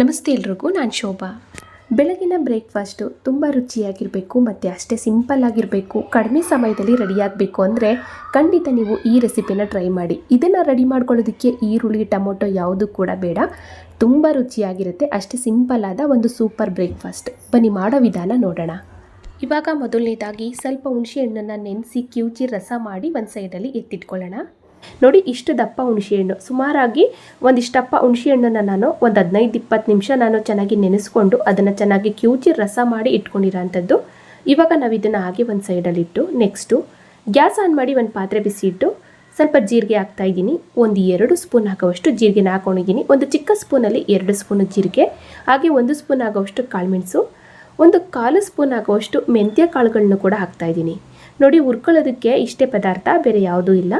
ನಮಸ್ತೆ ಎಲ್ರಿಗೂ, ನಾನು ಶೋಭಾ. ಬೆಳಗಿನ ಬ್ರೇಕ್ಫಾಸ್ಟು ತುಂಬ ರುಚಿಯಾಗಿರಬೇಕು ಮತ್ತು ಅಷ್ಟೇ ಸಿಂಪಲ್ ಆಗಿರಬೇಕು. ಕಡಿಮೆ ಸಮಯದಲ್ಲಿ ರೆಡಿಯಾಗಬೇಕು ಅಂದರೆ ಖಂಡಿತ ನೀವು ಈ ರೆಸಿಪಿನ ಟ್ರೈ ಮಾಡಿ. ಇದನ್ನು ರೆಡಿ ಮಾಡ್ಕೊಳ್ಳೋದಕ್ಕೆ ಈರುಳ್ಳಿ, ಟೊಮೊಟೊ ಯಾವುದು ಕೂಡ ಬೇಡ. ತುಂಬ ರುಚಿಯಾಗಿರುತ್ತೆ, ಅಷ್ಟೇ ಸಿಂಪಲ್ ಆದ ಒಂದು ಸೂಪರ್ ಬ್ರೇಕ್ಫಾಸ್ಟ್. ಬನ್ನಿ, ಮಾಡೋ ವಿಧಾನ ನೋಡೋಣ. ಇವಾಗ ಮೊದಲನೇದಾಗಿ ಸ್ವಲ್ಪ ಹುಣಸೆ ಹಣ್ಣನ್ನು ನೆನೆಸಿ, ಕಿವುಚಿ ರಸ ಮಾಡಿ ಒಂದು ಸೈಡಲ್ಲಿ ಎತ್ತಿಟ್ಕೊಳ್ಳೋಣ. ನೋಡಿ ಇಷ್ಟು ದಪ್ಪ ಹುಣಸೆಹಣ್ಣು ಸುಮಾರಾಗಿ ಒಂದಿಷ್ಟಪ್ಪ ಹುಣಸೆಹಣ್ಣನ್ನು ನಾನು ಒಂದು ಹದಿನೈದು ಇಪ್ಪತ್ತು ನಿಮಿಷ ನಾನು ಚೆನ್ನಾಗಿ ನೆನೆಸ್ಕೊಂಡು ಅದನ್ನು ಚೆನ್ನಾಗಿ ಕಿವುಚಿ ರಸ ಮಾಡಿ ಇಟ್ಕೊಂಡಿರೋಂಥದ್ದು ಇವಾಗ ನಾವು ಇದನ್ನು ಹಾಗೆ ಒಂದು ಸೈಡಲ್ಲಿಟ್ಟು ನೆಕ್ಸ್ಟು ಗ್ಯಾಸ್ ಆನ್ ಮಾಡಿ ಒಂದು ಪಾತ್ರೆ ಬಿಸಿ ಇಟ್ಟು ಸ್ವಲ್ಪ ಜೀರಿಗೆ ಹಾಕ್ತಾ ಇದ್ದೀನಿ. ಒಂದು ಎರಡು ಸ್ಪೂನ್ ಹಾಕೋವಷ್ಟು ಜೀರಿಗೆನ ಹಾಕೊಂಡಿದ್ದೀನಿ. ಒಂದು ಚಿಕ್ಕ ಸ್ಪೂನಲ್ಲಿ ಎರಡು ಸ್ಪೂನ್ ಜೀರಿಗೆ, ಹಾಗೆ ಒಂದು ಸ್ಪೂನ್ ಆಗೋವಷ್ಟು ಕಾಳುಮೆಣಸು ಒಂದು ಕಾಲು ಸ್ಪೂನ್ ಆಗೋವಷ್ಟು ಮೆಂತ್ಯ ಕಾಳುಗಳನ್ನು ಕೂಡ ಹಾಕ್ತಾ ಇದ್ದೀನಿ. ನೋಡಿ, ಹುರ್ಕೊಳ್ಳೋದಕ್ಕೆ ಇಷ್ಟೇ ಪದಾರ್ಥ, ಬೇರೆ ಯಾವುದೂ ಇಲ್ಲ.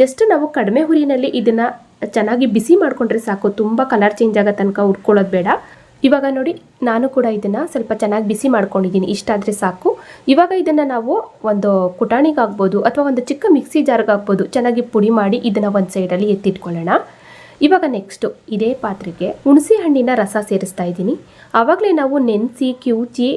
ಜಸ್ಟ್ ನಾವು ಕಡಿಮೆ ಹುರಿನಲ್ಲಿ ಇದನ್ನು ಚೆನ್ನಾಗಿ ಬಿಸಿ ಮಾಡಿಕೊಂಡ್ರೆ ಸಾಕು. ತುಂಬ ಕಲರ್ ಚೇಂಜ್ ಆಗೋ ತನಕ ಹುರ್ಕೊಳ್ಳೋದು ಬೇಡ. ಇವಾಗ ನೋಡಿ, ನಾನು ಕೂಡ ಇದನ್ನು ಸ್ವಲ್ಪ ಚೆನ್ನಾಗಿ ಬಿಸಿ ಮಾಡ್ಕೊಂಡಿದ್ದೀನಿ. ಇಷ್ಟಾದರೆ ಸಾಕು. ಇವಾಗ ಇದನ್ನು ನಾವು ಒಂದು ಕುಟಾಣಿಗೆ ಆಗ್ಬೋದು ಅಥವಾ ಒಂದು ಚಿಕ್ಕ ಮಿಕ್ಸಿ ಜಾರ್ಗೆ ಹಾಕ್ಬೋದು. ಚೆನ್ನಾಗಿ ಪುಡಿ ಮಾಡಿ ಇದನ್ನು ಒಂದು ಸೈಡಲ್ಲಿ ಎತ್ತಿಟ್ಕೊಳ್ಳೋಣ. ಇವಾಗ ನೆಕ್ಸ್ಟು ಇದೇ ಪಾತ್ರೆಗೆ ಹುಣಸೆ ಹಣ್ಣಿನ ರಸ ಸೇರಿಸ್ತಾ ಇದ್ದೀನಿ. ಆವಾಗಲೇ ನಾವು ನೆನೆಸಿ ಕಿವುಚಿ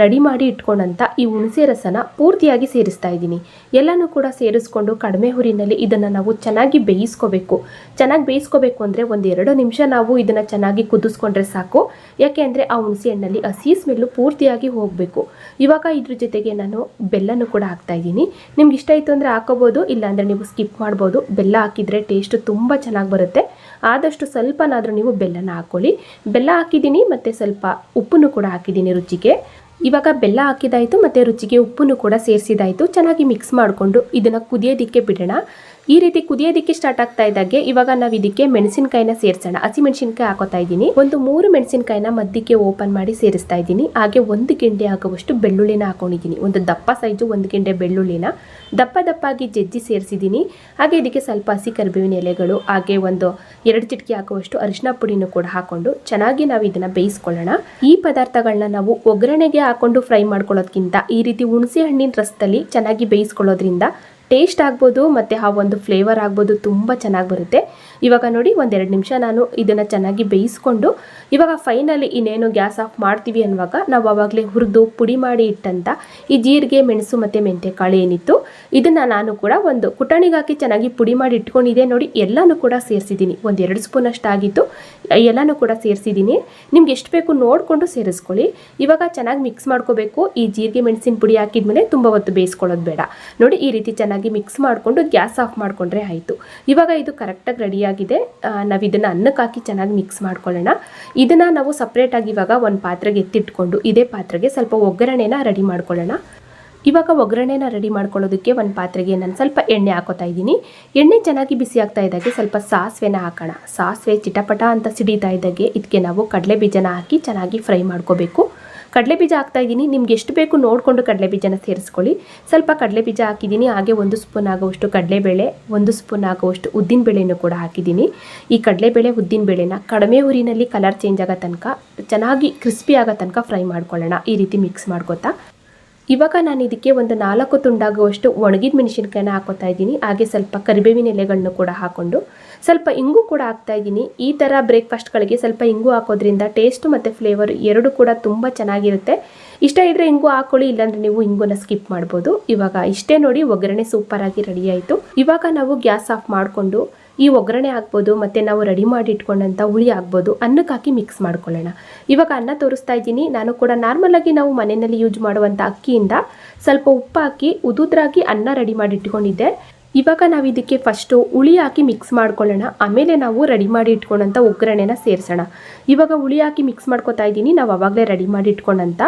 ರೆಡಿ ಮಾಡಿ ಇಟ್ಕೊಂಡಂಥ ಈ ಹುಣಸೆ ರಸನ ಪೂರ್ತಿಯಾಗಿ ಸೇರಿಸ್ತಾ ಇದ್ದೀನಿ. ಎಲ್ಲನೂ ಕೂಡ ಸೇರಿಸ್ಕೊಂಡು ಕಡಿಮೆ ಹುರಿನಲ್ಲಿ ಇದನ್ನು ನಾವು ಚೆನ್ನಾಗಿ ಬೇಯಿಸ್ಕೋಬೇಕು. ಚೆನ್ನಾಗಿ ಬೇಯಿಸ್ಕೋಬೇಕು ಅಂದರೆ ಒಂದು ಎರಡು ನಿಮಿಷ ನಾವು ಇದನ್ನು ಚೆನ್ನಾಗಿ ಕುದಿಸ್ಕೊಂಡ್ರೆ ಸಾಕು. ಯಾಕೆ ಅಂದರೆ ಆ ಹುಣಸೆ ಹಣ್ಣಲ್ಲಿ ಹಸಿ ಸ್ಮೆಲ್ಲು ಪೂರ್ತಿಯಾಗಿ ಹೋಗಬೇಕು. ಇವಾಗ ಇದ್ರ ಜೊತೆಗೆ ನಾನು ಬೆಲ್ಲನೂ ಕೂಡ ಹಾಕ್ತಾ ಇದ್ದೀನಿ. ನಿಮ್ಗೆ ಇಷ್ಟ ಆಯಿತು ಅಂದರೆ ಹಾಕೋಬೋದು ಇಲ್ಲಾಂದರೆ ನೀವು ಸ್ಕಿಪ್ ಮಾಡ್ಬೋದು. ಬೆಲ್ಲ ಹಾಕಿದರೆ ಟೇಸ್ಟ್ ತುಂಬ ಚೆನ್ನಾಗಿ ಬರುತ್ತೆ. ಆದಷ್ಟು ಸ್ವಲ್ಪನಾದರೂ ನೀವು ಬೆಲ್ಲನ ಹಾಕ್ಕೊಳ್ಳಿ ಬೆಲ್ಲ ಹಾಕಿದ್ದೀನಿ, ಮತ್ತು ಸ್ವಲ್ಪ ಉಪ್ಪನ್ನು ಕೂಡ ಹಾಕಿದ್ದೀನಿ ರುಚಿಗೆ. ಇವಾಗ ಬೆಲ್ಲ ಹಾಕಿದಾಯಿತು ಮತ್ತು ರುಚಿಗೆ ಉಪ್ಪನ್ನು ಕೂಡ ಸೇರಿಸಿದಾಯಿತು. ಚೆನ್ನಾಗಿ ಮಿಕ್ಸ್ ಮಾಡಿಕೊಂಡು ಇದನ್ನು ಕುದಿಯೋದಿಕ್ಕೆ ಬಿಡೋಣ. ಈ ರೀತಿ ಕುದಿಯೋದಕ್ಕೆ ಸ್ಟಾರ್ಟ್ ಆಗ್ತಾ ಇದ್ದಾಗೆ, ಇವಾಗ ನಾವು ಇದಕ್ಕೆ ಮೆಣಸಿನಕಾಯಿನ ಸೇರಿಸೋಣ. ಹಸಿ ಮೆಣಸಿನಕಾಯಿ ಹಾಕೋತಾ ಇದ್ದೀನಿ. ಒಂದು ಮೂರು ಮೆಣಸಿನಕಾಯಿನ ಮಧ್ಯಕ್ಕೆ ಓಪನ್ ಮಾಡಿ ಸೇರಿಸ್ತಾ ಇದ್ದೀನಿ. ಹಾಗೆ ಒಂದು ಗೆಂಡೆ ಆಗುವಷ್ಟು ಬೆಳ್ಳುಳ್ಳಿನ ಹಾಕೊಂಡಿದ್ದೀನಿ. ಒಂದು ದಪ್ಪ ಸೈಜು ಒಂದು ಗೆಂಡೆ ಬೆಳ್ಳುಳ್ಳಿನ ದಪ್ಪ ದಪ್ಪಾಗಿ ಜಜ್ಜಿ ಸೇರಿಸಿದ್ದೀನಿ. ಹಾಗೆ ಇದಕ್ಕೆ ಸ್ವಲ್ಪ ಹಸಿ ಕರಿಬೇವಿನ ಎಲೆಗಳು, ಹಾಗೆ ಒಂದು ಎರಡು ಚಿಟಕಿ ಹಾಕುವಷ್ಟು ಅರಿಶಿನ ಪುಡಿನೂ ಕೂಡ ಹಾಕೊಂಡು ಚೆನ್ನಾಗಿ ನಾವು ಇದನ್ನ ಬೇಯಿಸ್ಕೊಳ್ಳೋಣ. ಈ ಪದಾರ್ಥಗಳನ್ನ ನಾವು ಒಗ್ಗರಣೆಗೆ ಹಾಕೊಂಡು ಫ್ರೈ ಮಾಡ್ಕೊಳ್ಳೋದ್ಕಿಂತ ಈ ರೀತಿ ಹುಣಸೆ ಹಣ್ಣಿನ ರಸದಲ್ಲಿ ಚೆನ್ನಾಗಿ ಬೇಯಿಸ್ಕೊಳ್ಳೋದ್ರಿಂದ ಟೇಸ್ಟ್ ಆಗ್ಬೋದು ಮತ್ತು ಆ ಒಂದು ಫ್ಲೇವರ್ ಆಗ್ಬೋದು ತುಂಬ ಚೆನ್ನಾಗಿ ಬರುತ್ತೆ. ಇವಾಗ ನೋಡಿ ಒಂದೆರಡು ನಿಮಿಷ ನಾನು ಇದನ್ನು ಚೆನ್ನಾಗಿ ಬೇಯಿಸ್ಕೊಂಡು, ಇವಾಗ ಫೈನಲಿ ಇನ್ನೇನು ಗ್ಯಾಸ್ ಆಫ್ ಮಾಡ್ತೀವಿ ಅನ್ನುವಾಗ ನಾವು ಆವಾಗಲೇ ಹುರಿದು ಪುಡಿ ಮಾಡಿ ಇಟ್ಟಂಥ ಈ ಜೀರಿಗೆ, ಮೆಣಸು ಮತ್ತು ಮೆಂತ್ಯಕಾಳು ಏನಿತ್ತು, ಇದನ್ನು ನಾನು ಕೂಡ ಒಂದು ಕುಟಣಿಗಾಕಿ ಚೆನ್ನಾಗಿ ಪುಡಿ ಮಾಡಿ ಇಟ್ಕೊಂಡಿದ್ದೆ. ನೋಡಿ, ಎಲ್ಲನೂ ಕೂಡ ಸೇರಿಸಿದ್ದೀನಿ. ಒಂದೆರಡು ಸ್ಪೂನ್ ಅಷ್ಟಾಗಿತ್ತು ಎಲ್ಲನೂ ಕೂಡ ಸೇರಿಸಿದ್ದೀನಿ. ನಿಮ್ಗೆ ಎಷ್ಟು ಬೇಕು ನೋಡಿಕೊಂಡು ಸೇರಿಸ್ಕೊಳ್ಳಿ. ಇವಾಗ ಚೆನ್ನಾಗಿ ಮಿಕ್ಸ್ ಮಾಡ್ಕೋಬೇಕು. ಈ ಜೀರಿಗೆ, ಮೆಣಸಿನ ಪುಡಿ ಹಾಕಿದ್ಮೇಲೆ ತುಂಬ ಹೊತ್ತು ಬೇಯಿಸ್ಕೊಳ್ಳೋದು ಬೇಡ. ನೋಡಿ, ಈ ರೀತಿ ಚೆನ್ನಾಗಿ ಮಿಕ್ಸ್ ಮಾಡಿಕೊಂಡು ಗ್ಯಾಸ್ ಆಫ್ ಮಾಡಿಕೊಂಡ್ರೆ ಆಯಿತು. ಇವಾಗ ಇದು ಕರೆಕ್ಟಾಗಿ ರೆಡಿಯಾಗಿದೆ ನಾವು ಇದನ್ನು ಅನ್ನಕ್ಕೆ ಹಾಕಿ ಚೆನ್ನಾಗಿ ಮಿಕ್ಸ್ ಮಾಡ್ಕೊಳ್ಳೋಣ. ಇದನ್ನು ನಾವು ಸಪ್ರೇಟಾಗಿ ಇವಾಗ ಒಂದು ಪಾತ್ರೆಗೆ ಎತ್ತಿಟ್ಕೊಂಡು ಇದೇ ಪಾತ್ರೆಗೆ ಸ್ವಲ್ಪ ಒಗ್ಗರಣೆನ ರೆಡಿ ಮಾಡ್ಕೊಳ್ಳೋಣ. ಇವಾಗ ಒಗ್ಗರಣೆನ ರೆಡಿ ಮಾಡ್ಕೊಳ್ಳೋದಕ್ಕೆ ಒಂದು ಪಾತ್ರೆಗೆ ನಾನು ಸ್ವಲ್ಪ ಎಣ್ಣೆ ಹಾಕೋತಾ ಇದ್ದೀನಿ. ಎಣ್ಣೆ ಚೆನ್ನಾಗಿ ಬಿಸಿ ಆಗ್ತಾ ಇದ್ದಾಗೆ ಸ್ವಲ್ಪ ಸಾಸಿವೆನ ಹಾಕೋಣ. ಸಾಸಿವೆ ಚಿಟಪಟ ಅಂತ ಸಿಡಿತಾ ಇದ್ದಾಗೆ ಇದಕ್ಕೆ ನಾವು ಕಡಲೆ ಬೀಜನ ಹಾಕಿ ಚೆನ್ನಾಗಿ ಫ್ರೈ ಮಾಡ್ಕೋಬೇಕು. ಕಡಲೆ ಬೀಜ ಹಾಕ್ತಾ ಇದ್ದೀನಿ. ನಿಮ್ಗೆ ಎಷ್ಟು ಬೇಕು ನೋಡಿಕೊಂಡು ಕಡಲೆ ಬೀಜನ ಸೇರಿಸ್ಕೊಳ್ಳಿ. ಸ್ವಲ್ಪ ಕಡಲೆ ಬೀಜ ಹಾಕಿದ್ದೀನಿ. ಹಾಗೆ ಒಂದು ಸ್ಪೂನ್ ಆಗುವಷ್ಟು ಕಡಲೆಬೇಳೆ, ಒಂದು ಸ್ಪೂನ್ ಆಗುವಷ್ಟು ಬೇಳೆಯನ್ನು ಕೂಡ ಹಾಕಿದ್ದೀನಿ. ಈ ಕಡಲೆಬೇಳೆ, ಉದ್ದಿನಬೇಳೆನ ಕಡಿಮೆ ಹುರಿನಲ್ಲಿ ಕಲರ್ ಚೇಂಜ್ ಆಗೋ ತನಕ, ಚೆನ್ನಾಗಿ ಕ್ರಿಸ್ಪಿ ಆಗೋ ತನಕ ಫ್ರೈ ಮಾಡ್ಕೊಳ್ಳೋಣ. ಈ ರೀತಿ ಮಿಕ್ಸ್ ಮಾಡ್ಕೊತಾ. ಇವಾಗ ನಾನು ಇದಕ್ಕೆ ಒಂದು ನಾಲ್ಕು ತುಂಡಾಗುವಷ್ಟು ಒಣಗಿದ ಮೆಣಸಿನ್ಕಾಯಿನ ಹಾಕೋತಾ ಇದ್ದೀನಿ. ಹಾಗೆ ಸ್ವಲ್ಪ ಕರಿಬೇವಿನ ಎಲೆಗಳನ್ನು ಕೂಡ ಹಾಕ್ಕೊಂಡು ಸ್ವಲ್ಪ ಇಂಗು ಕೂಡ ಹಾಕ್ತಾ ಇದ್ದೀನಿ. ಈ ಥರ ಬ್ರೇಕ್ಫಾಸ್ಟ್ಗಳಿಗೆ ಸ್ವಲ್ಪ ಇಂಗು ಹಾಕೋದ್ರಿಂದ ಟೇಸ್ಟ್ ಮತ್ತು ಫ್ಲೇವರ್ ಎರಡು ಕೂಡ ತುಂಬ ಚೆನ್ನಾಗಿರುತ್ತೆ. ಇಷ್ಟ ಇದ್ದರೆ ಇಂಗು ಹಾಕ್ಕೊಳ್ಳಿ ಇಲ್ಲಾಂದರೆ ನೀವು ಇಂಗುನ ಸ್ಕಿಪ್ ಮಾಡ್ಬೋದು. ಇವಾಗ ಇಷ್ಟೇ ನೋಡಿ ಒಗ್ಗರಣೆ ಸೂಪರಾಗಿ ರೆಡಿ ಆಯಿತು. ಇವಾಗ ನಾವು ಗ್ಯಾಸ್ ಆಫ್ ಮಾಡಿಕೊಂಡು ಈ ಒಗ್ಗರಣೆ ಆಗ್ಬೋದು ಮತ್ತು ನಾವು ರೆಡಿ ಮಾಡಿ ಇಟ್ಕೊಂಡಂಥ ಹುಳಿ ಆಗ್ಬೋದು ಅನ್ನಕ್ಕೆ ಹಾಕಿ ಮಿಕ್ಸ್ ಮಾಡ್ಕೊಳ್ಳೋಣ. ಇವಾಗ ಅನ್ನ ತೋರಿಸ್ತಾ ಇದ್ದೀನಿ. ನಾನು ಕೂಡ ನಾರ್ಮಲಾಗಿ ನಾವು ಮನೆಯಲ್ಲಿ ಯೂಸ್ ಮಾಡುವಂಥ ಅಕ್ಕಿಯಿಂದ ಸ್ವಲ್ಪ ಉಪ್ಪು ಹಾಕಿ, ಉದುದ್ರಾಗಿ ಅನ್ನ ರೆಡಿ ಮಾಡಿ ಇಟ್ಕೊಂಡಿದ್ದೆ. ಇವಾಗ ನಾವು ಇದಕ್ಕೆ ಫಸ್ಟು ಹುಳಿ ಹಾಕಿ ಮಿಕ್ಸ್ ಮಾಡ್ಕೊಳ್ಳೋಣ. ಆಮೇಲೆ ನಾವು ರೆಡಿ ಮಾಡಿ ಇಟ್ಕೊಂಡಂಥ ಒಗ್ಗರಣೆನ ಸೇರಿಸೋಣ. ಇವಾಗ ಹುಳಿ ಹಾಕಿ ಮಿಕ್ಸ್ ಮಾಡ್ಕೊತಾ ಇದ್ದೀನಿ. ನಾವು ಅವಾಗಲೇ ರೆಡಿ ಮಾಡಿ ಇಟ್ಕೊಂಡಂಥ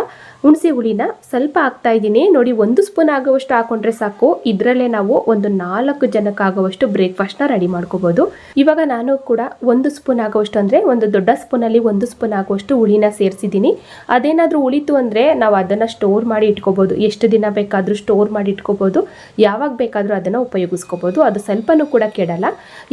ಹುಣಸೆ ಹುಳಿನ ಸ್ವಲ್ಪ ಹಾಕ್ತಾ ಇದ್ದೀನಿ. ನೋಡಿ, ಒಂದು ಸ್ಪೂನ್ ಆಗುವಷ್ಟು ಹಾಕೊಂಡ್ರೆ ಸಾಕು. ಇದರಲ್ಲೇ ನಾವು ಒಂದು ನಾಲ್ಕು ಜನಕ್ಕೆ ಆಗುವಷ್ಟು ಬ್ರೇಕ್ಫಾಸ್ಟ್ನ ರೆಡಿ ಮಾಡ್ಕೋಬೋದು. ಇವಾಗ ನಾನು ಕೂಡ ಒಂದು ಸ್ಪೂನ್ ಆಗುವಷ್ಟು ಅಂದರೆ ಒಂದು ದೊಡ್ಡ ಸ್ಪೂನಲ್ಲಿ ಒಂದು ಸ್ಪೂನ್ ಆಗುವಷ್ಟು ಹುಳಿನ ಸೇರಿಸಿದ್ದೀನಿ. ಅದೇನಾದರೂ ಉಳಿತು ಅಂದರೆ ನಾವು ಅದನ್ನು ಸ್ಟೋರ್ ಮಾಡಿ ಇಟ್ಕೋಬೋದು. ಎಷ್ಟು ದಿನ ಬೇಕಾದರೂ ಸ್ಟೋರ್ ಮಾಡಿ ಇಟ್ಕೋಬೋದು. ಯಾವಾಗ ಬೇಕಾದರೂ ಅದನ್ನು ಉಪಯೋಗಿಸ್ಬೋದು. ಉಪಯೋಗಿಸ್ಕೋಬೋದು ಅದು ಸ್ವಲ್ಪನೂ ಕೂಡ ಕೆಡಲ್ಲ.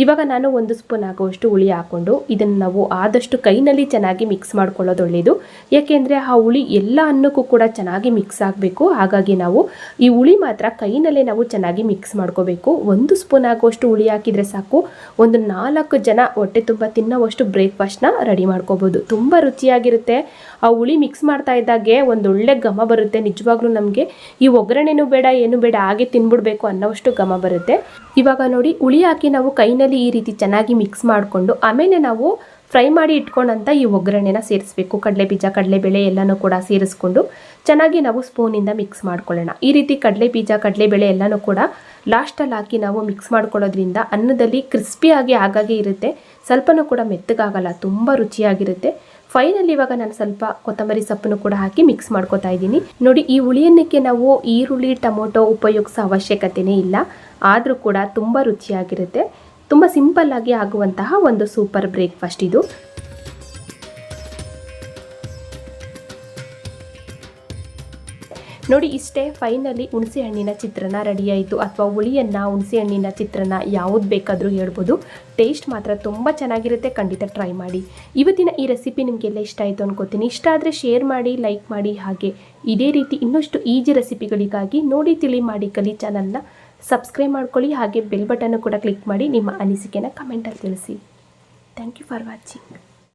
ಇವಾಗ ನಾನು ಒಂದು ಸ್ಪೂನ್ ಆಗುವಷ್ಟು ಹುಳಿ ಹಾಕ್ಕೊಂಡು ಇದನ್ನು ನಾವು ಆದಷ್ಟು ಕೈನಲ್ಲಿ ಚೆನ್ನಾಗಿ ಮಿಕ್ಸ್ ಮಾಡ್ಕೊಳ್ಳೋದು ಒಳ್ಳೆಯದು ಯಾಕೆಂದರೆ ಆ ಹುಳಿ ಎಲ್ಲ ಅನ್ನಕ್ಕೂ ಕೂಡ ಚೆನ್ನಾಗಿ ಮಿಕ್ಸ್ ಆಗಬೇಕು. ಹಾಗಾಗಿ ನಾವು ಈ ಹುಳಿ ಮಾತ್ರ ಕೈನಲ್ಲೇ ನಾವು ಚೆನ್ನಾಗಿ ಮಿಕ್ಸ್ ಮಾಡ್ಕೋಬೇಕು. ಒಂದು ಸ್ಪೂನ್ ಆಗುವಷ್ಟು ಹುಳಿ ಹಾಕಿದರೆ ಸಾಕು. ಒಂದು ನಾಲ್ಕು ಜನ ಹೊಟ್ಟೆ ತುಂಬ ತಿನ್ನೋವಷ್ಟು ಬ್ರೇಕ್ಫಾಸ್ಟ್ನ ರೆಡಿ ಮಾಡ್ಕೋಬೋದು. ತುಂಬ ರುಚಿಯಾಗಿರುತ್ತೆ. ಆ ಹುಳಿ ಮಿಕ್ಸ್ ಮಾಡ್ತಾ ಇದ್ದಾಗೆ ಒಂದು ಒಳ್ಳೆ ಘಮ ಬರುತ್ತೆ. ನಿಜವಾಗ್ಲೂ ನಮಗೆ. ಈ ಒಗ್ಗರಣೆನೂ ಬೇಡ, ಏನು ಬೇಡ, ಹಾಗೆ ತಿನ್ಬಿಡ್ಬೇಕು ಅನ್ನೋವಷ್ಟು ಘಮ ಬರುತ್ತೆ. ಇವಾಗ ನೋಡಿ, ಹುಳಿ ಹಾಕಿ ನಾವು ಕೈನಲ್ಲಿ ಈ ರೀತಿ ಚೆನ್ನಾಗಿ ಮಿಕ್ಸ್ ಮಾಡಿಕೊಂಡು, ಆಮೇಲೆ ನಾವು ಫ್ರೈ ಮಾಡಿ ಇಟ್ಕೊಂಡಂಥ ಈ ಒಗ್ಗರಣೆನ ಸೇರಿಸಬೇಕು. ಕಡಲೆ ಬೀಜ ಕಡಲೆಬೇಳೆ ಎಲ್ಲನೂ ಕೂಡ ಸೇರಿಸ್ಕೊಂಡು ಚೆನ್ನಾಗಿ ನಾವು ಸ್ಪೂನಿಂದ ಮಿಕ್ಸ್ ಮಾಡ್ಕೊಳ್ಳೋಣ. ಈ ರೀತಿ ಕಡಲೆ ಬೀಜ ಕಡಲೆಬೇಳೆ ಎಲ್ಲನೂ ಕೂಡ ಲಾಸ್ಟಲ್ಲಿ ಹಾಕಿ ನಾವು ಮಿಕ್ಸ್ ಮಾಡ್ಕೊಳ್ಳೋದ್ರಿಂದ ಅನ್ನದಲ್ಲಿ ಕ್ರಿಸ್ಪಿಯಾಗಿ ಆಗಾಗೆ ಇರುತ್ತೆ. ಸ್ವಲ್ಪನೂ ಕೂಡ ಮೆತ್ತಗಾಗಲ್ಲ, ತುಂಬ ರುಚಿಯಾಗಿರುತ್ತೆ. ಫೈನಲ್ ಇವಾಗ ನಾನು ಸ್ವಲ್ಪ ಕೊತ್ತಂಬರಿ ಸೊಪ್ಪನ್ನು ಕೂಡ ಹಾಕಿ ಮಿಕ್ಸ್ ಮಾಡ್ಕೊತಾ ಇದ್ದೀನಿ. ನೋಡಿ, ಈ ಹುಳಿಯನ್ನಕ್ಕೆ ನಾವು ಈರುಳ್ಳಿ, ಟೊಮೊಟೊ ಉಪಯೋಗಿಸೋ ಅವಶ್ಯಕತೆನೇ ಇಲ್ಲ. ಆದರೂ ಕೂಡ ತುಂಬ ರುಚಿಯಾಗಿರುತ್ತೆ. ತುಂಬ ಸಿಂಪಲ್ ಆಗಿ ಆಗುವಂತಹ ಒಂದು ಸೂಪರ್ ಬ್ರೇಕ್ಫಾಸ್ಟ್ ಇದು. ನೋಡಿ, ಇಷ್ಟೇ ಫೈನಲಿ ಹುಣಸೆ ಹಣ್ಣಿನ ಚಿತ್ರನ ರೆಡಿ ಆಯಿತು ಅಥವಾ ಹುಳಿಯನ್ನು, ಹುಣಸೆ ಹಣ್ಣಿನ ಚಿತ್ರನ ಯಾವುದು ಬೇಕಾದರೂ ಹೇಳ್ಬೋದು. ಟೇಸ್ಟ್ ಮಾತ್ರ ತುಂಬ ಚೆನ್ನಾಗಿರುತ್ತೆ. ಖಂಡಿತ ಟ್ರೈ ಮಾಡಿ. ಇವತ್ತಿನ ಈ ರೆಸಿಪಿ ನಿಮಗೆಲ್ಲ ಇಷ್ಟ ಆಯಿತು ಅನ್ಕೋತೀನಿ. ಇಷ್ಟ ಆದರೆ ಶೇರ್ ಮಾಡಿ ಲೈಕ್ ಮಾಡಿ, ಹಾಗೆ ಇದೇ ರೀತಿ ಇನ್ನಷ್ಟು ಈಜಿ ರೆಸಿಪಿಗಳಿಗಾಗಿ ನೋಡಿ, ತಿಳಿ ಮಾಡಿ ಕಲಿ ಚಾನಲ್ನ ಸಬ್ಸ್ಕ್ರೈಬ್ ಮಾಡ್ಕೊಳ್ಳಿ. ಹಾಗೆ ಬೆಲ್ ಬಟನ್ನು ಕೂಡ ಕ್ಲಿಕ್ ಮಾಡಿ ನಿಮ್ಮ ಅನಿಸಿಕೆನ ಕಮೆಂಟಲ್ಲಿ ತಿಳಿಸಿ. Thank you for watching